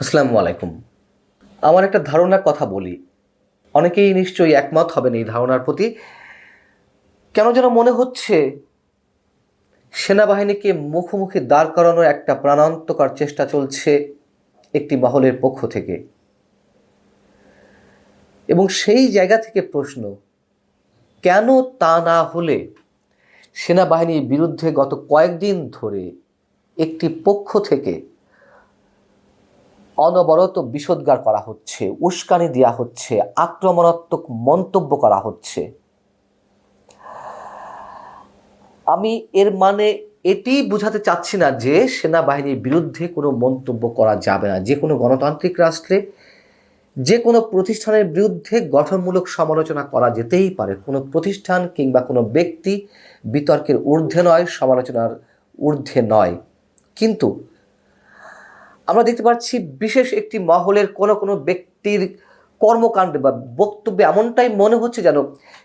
আসসালামু আলাইকুম। আমার একটা ধারণার কথা বলি। অনেকেই নিশ্চয়ই একমত হবেন এই ধারণার প্রতি। কেন যেন মনে হচ্ছে সেনাবাহিনীকে মুখোমুখি দাঁড় করানোর একটা প্রাণান্তকর চেষ্টা চলছে একটি মহলের পক্ষ থেকে। এবং সেই জায়গা থেকে প্রশ্ন, কেন তা না হলে সেনাবাহিনীর বিরুদ্ধে গত কয়েকদিন ধরে একটি পক্ষ থেকে অনবরত বিষোদ্গার করা হচ্ছে, উস্কানি দেওয়া হচ্ছে, আক্রমণাত্মক মন্তব্য করা হচ্ছে। আমি এর মানে এটি বোঝাতে চাচ্ছি না যে সেনাবাহিনীর বিরুদ্ধে কোনো মন্তব্য করা যাবে না। যে কোনো গণতান্ত্রিক রাষ্ট্রে, যে কোনো প্রতিষ্ঠানের বিরুদ্ধে গঠনমূলক সমালোচনা করা যেতেই পারে। কোনো প্রতিষ্ঠান কিংবা কোনো ব্যক্তি বিতর্কের ঊর্ধ্বে নয়, সমালোচনার ঊর্ধ্বে নয়। কিন্তু আমরা দেখতে পাচ্ছি বিশেষ একটি মহলের কোনো কোনো ব্যক্তির কর্মকাণ্ডে বা বক্তব্যে এমনটাই মনে হচ্ছে যেন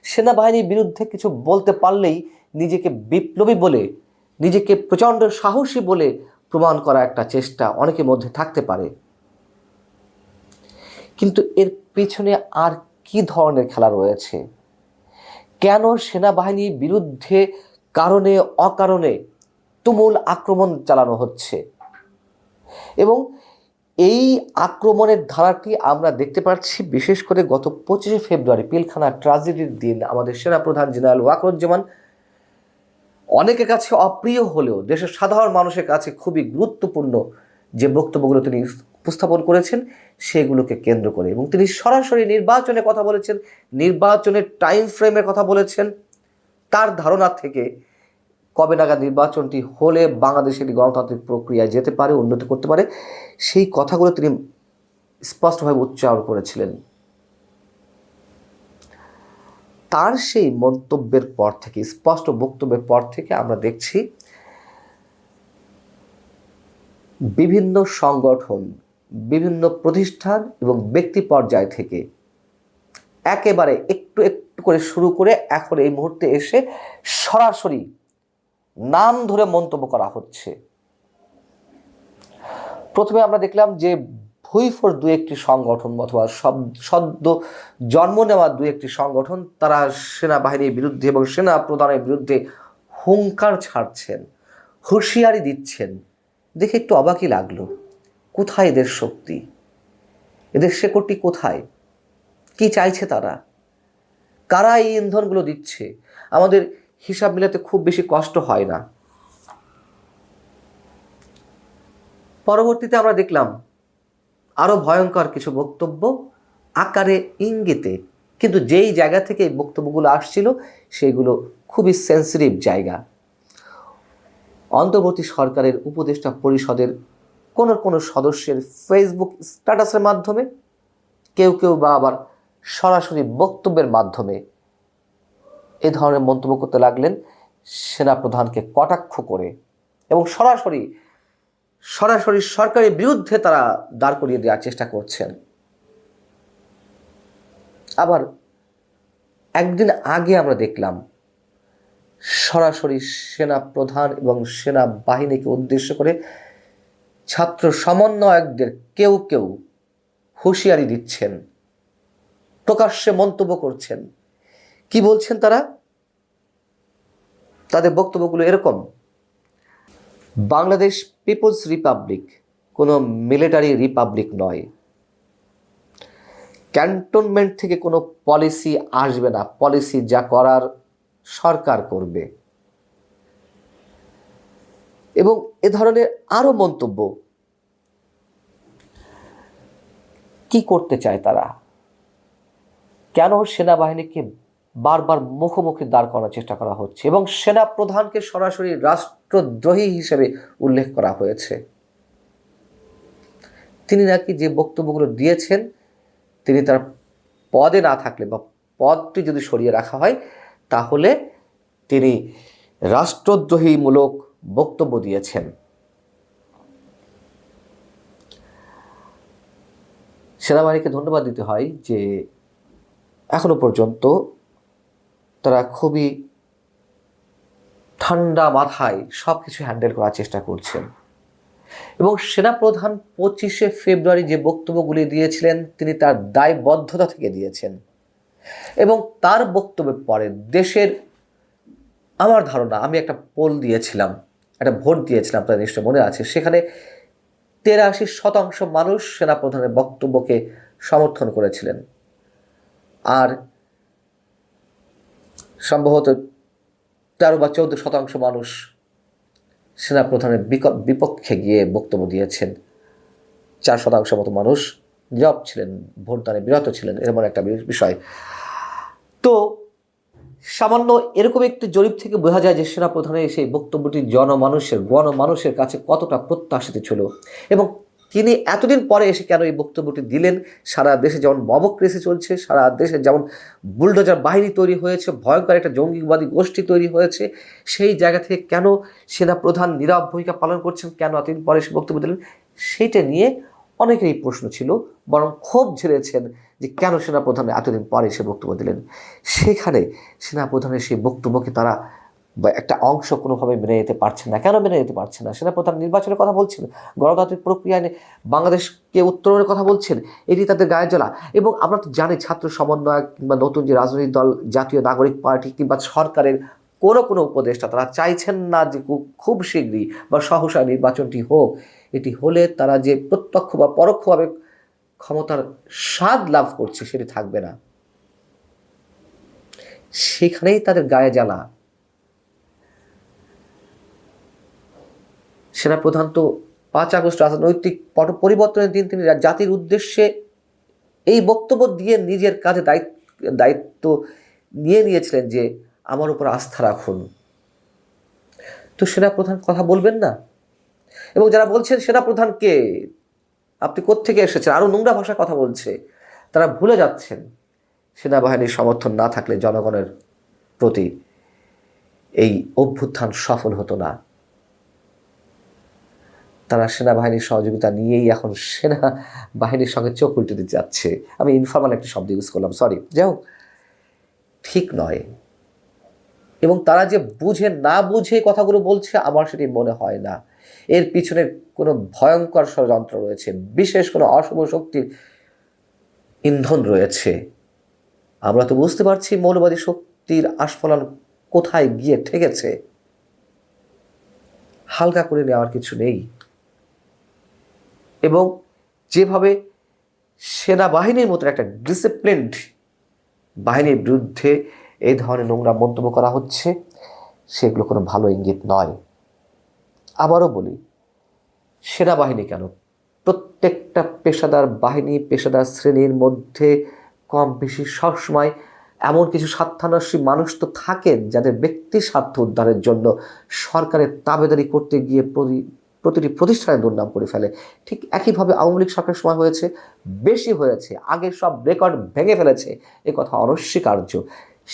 সেনাবাহিনীর বিরুদ্ধে কিছু বলতে পারলেই নিজেকে বিপ্লবী বলে, নিজেকে প্রচণ্ড সাহসী বলে প্রমাণ করা একটা চেষ্টা অনেকের মধ্যে থাকতে পারে। কিন্তু এর পেছনে আর কি ধরনের খেলা রয়েছে? কেন সেনাবাহিনীর বিরুদ্ধে কারণে অকারণে তুমুল আক্রমণ চালানো হচ্ছে? এবং এই আক্রমণের ধারাটি আমরা দেখতে পাচ্ছি, বিশেষ করে গত পঁচিশে ফেব্রুয়ারি পিলখানা ট্রাজেডির দিন আমাদের সেনাপ্রধান জেনারেল ওয়াকরুজ্জামান অনেকের কাছে অপ্রিয় হলেও, দেশের সাধারণ মানুষের কাছে খুবই গুরুত্বপূর্ণ যে বক্তব্যগুলো তিনি উপস্থাপন করেছেন, সেগুলোকে কেন্দ্র করে এবং তিনি সরাসরি নির্বাচনের কথা বলেছেন, নির্বাচনের টাইম ফ্রেমের কথা বলেছেন। তার ধারণা থেকে কবে নাগাদ নির্বাচনটি হলে বাংলাদেশ বাংলাদেশের গণতান্ত্রিক প্রক্রিয়ায় যেতে পারে, উন্নতি করতে পারে, সেই কথাগুলো তিনি স্পষ্টভাবে উচ্চারণ করেছিলেন। তার সেই মন্তব্যের পর থেকে, স্পষ্ট বক্তব্যের পর থেকে আমরা দেখছি, বিভিন্ন সংগঠন, বিভিন্ন প্রতিষ্ঠান এবং ব্যক্তি পর্যায় থেকে একেবারে একটু একটু করে শুরু করে এখন এই মুহূর্তে এসে সরাসরি নাম ধরে মন্তব্য করা হচ্ছে। প্রথমে আমরা দেখলাম যে ভুইফোর দু একটি সংগঠন অথবা সদ্য জন্ম নেওয়া দু একটি সংগঠন, তারা সেনাবাহিনীর বিরুদ্ধে এবং সেনা প্রধানের বিরুদ্ধে হুঙ্কার ছাড়ছেন, হুঁশিয়ারি দিচ্ছেন। দেখে একটু অবাকই লাগল, কোথায় এদের শক্তি? এদের শেকড়টি কোথায়? কি চাইছে তারা? কারা এই ইন্ধনগুলো দিচ্ছে? আমাদের হিসাব মিলাতে খুব বেশি কষ্ট হয় না। পরবর্তীতে আমরা দেখলাম আরও ভয়ঙ্কর কিছু বক্তব্য আকারে ইঙ্গিতে, কিন্তু যেই জায়গা থেকে এই বক্তব্যগুলো আসছিল সেগুলো খুবই সেন্সিটিভ জায়গা। অন্তর্বর্তী সরকারের উপদেষ্টা পরিষদের কোনো কোনো সদস্যের ফেসবুক স্ট্যাটাসের মাধ্যমে, কেউ কেউ বা আবার সরাসরি বক্তব্যের মাধ্যমে এ ধরনের মন্তব্য করতে লাগলেন সেনাপ্রধানকে কটাক্ষ করে এবং সরাসরি সরাসরি সরকারের বিরুদ্ধে তারা দাঁড় করিয়ে দেওয়ার চেষ্টা করছেন। আবার একদিন আগে আমরা দেখলাম সরাসরি সেনা প্রধান এবং সেনা বাহিনীকে উদ্দেশ্য করে ছাত্র সমন্বয়কদের কেউ কেউ হুঁশিয়ারি দিচ্ছেন, প্রকাশ্যে মন্তব্য করছেন। কি বলছেন তারা? তাদের বক্তব্যগুলো এরকম। বাংলাদেশ পিপলস রিপাবলিক কোনো মিলিটারি রিপাবলিক নয়। ক্যান্টনমেন্ট থেকে কোনো পলিসি আসবে না। পলিসি যা করার সরকার করবে। এবং এ ধরনের আরও মন্তব্য কি করতে চায় তারা? কেন সেনাবাহিনীকে বারবার মুখোমুখি দাঁড় করার চেষ্টা করা হচ্ছে এবং সেনা প্রধানকে সরাসরি রাষ্ট্রদ্রোহী হিসেবে উল্লেখ করা হয়েছে। তিনি নাকি যে বক্তব্যগুলো দিয়েছেন, তিনি তার পদে না থাকলে বা পদটি যদি সরিয়ে রাখা হয়, তাহলে তিনি রাষ্ট্রদ্রোহীমূলক বক্তব্য দিয়েছেন। সেনাবাহিনীকে ধন্যবাদ দিতে হয় যে এখনও পর্যন্ত তারা খুবই ঠান্ডা মাথায় সব কিছু হ্যান্ডেল করার চেষ্টা করছেন। এবং সেনাপ্রধান পঁচিশে ফেব্রুয়ারি যে বক্তব্যগুলি দিয়েছিলেন, তিনি তার দায়বদ্ধতা থেকে দিয়েছেন। এবং তার বক্তব্যের পরে দেশের, আমার ধারণা, আমি একটা পোল দিয়েছিলাম, একটা ভোট দিয়েছিলাম আপনার নিশ্চয় মনে আছে, সেখানে তেরাশি শতাংশ মানুষ সেনাপ্রধানের বক্তব্যকে সমর্থন করেছিলেন। আর সম্ভবত তেরো বা চৌদ্দ শতাংশ মানুষ সেনাপ্রধানের বিপক্ষে গিয়ে বক্তব্য দিয়েছেন। চার শতাংশ মতো মানুষ জব ছিলেন, ভোটদানে বিরত ছিলেন, এরকম একটা বিষয়। তো সামান্য এরকম একটি জরিপ থেকে বোঝা যায় যে সেনাপ্রধানের সেই বক্তব্যটি জনমানুষের গণমানুষের কাছে কতটা প্রত্যাশিত ছিল এবং তিনি এতদিন পরে এসে কেন এই বক্তব্যটি দিলেন? সারা দেশে যেমন মবক্রেসি চলছে, সারা দেশে যেমন বুলডোজার বাহিনী তৈরি হয়েছে, ভয়ঙ্কর একটা জঙ্গিবাদী গোষ্ঠী তৈরি হয়েছে, সেই জায়গা থেকে কেন সেনাপ্রধান নীরব ভূমিকা পালন করছেন? কেন এতদিন পরে এসে বক্তব্য দিলেন? সেইটা নিয়ে অনেকেরই প্রশ্ন ছিল, বরং ক্ষোভ ঝেড়েছেন যে কেন সেনাপ্রধান এতদিন পরে এসে বক্তব্য দিলেন? সেখানে সেনাপ্রধানের সেই বক্তব্যকে তারা বা একটা অংশ কোনোভাবে মেনে নিতে পারছে না। কেন মেনে নিতে পারছে না? সেটা সেনাপ্রধান নির্বাচনের কথা বলছেন, গণতান্ত্রিক প্রক্রিয়া নিয়ে বাংলাদেশকে উত্তরণের কথা বলছেন, এটি তাদের গায়ে জ্বলা। এবং আমরা তো জানি ছাত্র সমন্বয়ক কিংবা নতুন যে রাজনৈতিক দল, জাতীয় নাগরিক পার্টি কিংবা সরকারের কোনো কোনো উপদেষ্টা, তারা চাইছেন না যে খুব শীঘ্রই বা সহসা নির্বাচনটি হোক। এটি হলে তারা যে প্রত্যক্ষ বা পরোক্ষভাবে ক্ষমতার স্বাদ লাভ করছে, সেটি থাকবে না। সেখানেই তাদের গায়ে জ্বালা। সেনাপ্রধান তো পাঁচ আগস্ট রাজনৈতিক পরিবর্তনের দিন তিনি জাতির উদ্দেশ্যে এই বক্তব্য দিয়ে নিজের কাজে দায়িত্ব দায়িত্ব নিয়ে নিয়েছিলেন যে আমার উপর আস্থা রাখুন। তো সেনাপ্রধান কথা বলবেন না? এবং যারা বলছেন সেনাপ্রধানকে আপনি কোত্থেকে এসেছেন? আরও নোংরা ভাষায় কথা বলছে। তারা ভুলে যাচ্ছেন সেনাবাহিনীর সমর্থন না থাকলে জনগণের প্রতি এই অভ্যুত্থান সফল হতো না। তারা সেনাবাহিনীর সহযোগিতা নিয়েই এখন সেনা বাহিনীর সঙ্গে চোখ উল্টে দিতে যাচ্ছে। আমি ইনফর্মাল একটি শব্দ ইউজ করলাম সরি যাই হোক, ঠিক নয়। এবং তারা যে বুঝে না বুঝে কথাগুলো বলছে আমার সেটি মনে হয় না। এর পিছনে কোনো ভয়ঙ্কর ষড়যন্ত্র রয়েছে, বিশেষ কোনো অশুভ শক্তির ইন্ধন রয়েছে। আমরা তো বুঝতে পারছি মৌলবাদী শক্তির আস্ফলন কোথায় গিয়ে ঠেকেছে। হালকা করে নেওয়ার কিছু নেই। এবং যেভাবে সেনাবাহিনীর মতো একটা ডিসিপ্লিনড বাহিনীর বিরুদ্ধে এই ধরনের নোংরা মন্তব্য করা হচ্ছে, সেগুলো কোনো ভালো ইঙ্গিত নয়। আবারও বলি, সেনাবাহিনী কেন? প্রত্যেকটা পেশাদার বাহিনী, পেশাদার শ্রেণির মধ্যে কম বেশি সবসময় এমন কিছু স্বার্থান্বেষী মানুষ তো থাকেন যাদের ব্যক্তি স্বার্থ উদ্ধারের জন্য সরকারের তাবেদারি করতে গিয়ে প্রতিটি প্রতিষ্ঠানে দুর্নাম করে ফেলে। ঠিক একইভাবে আওয়ামী লীগ সরকারের সময় হয়েছে, বেশি হয়েছে, আগে সব রেকর্ড ভেঙে ফেলেছে, এ কথা অনস্বীকার্য।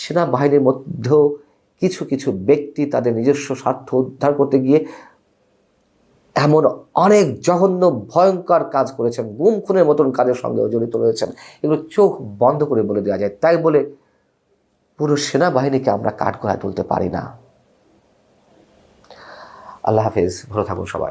সেনাবাহিনীর মধ্যেও কিছু কিছু ব্যক্তি তাদের নিজস্ব স্বার্থ উদ্ধার করতে গিয়ে এমন অনেক জঘন্য, ভয়ঙ্কর কাজ করেছেন গুম খুনের মতন কাজের সঙ্গেও জড়িত রয়েছেন। এগুলো চোখ বন্ধ করে বলে দেওয়া যায়। তাই বলে পুরো সেনাবাহিনীকে আমরা কাঠ তুলতে পারি না। আল্লাহ হাফেজ, ভালো থাকুন সবাই।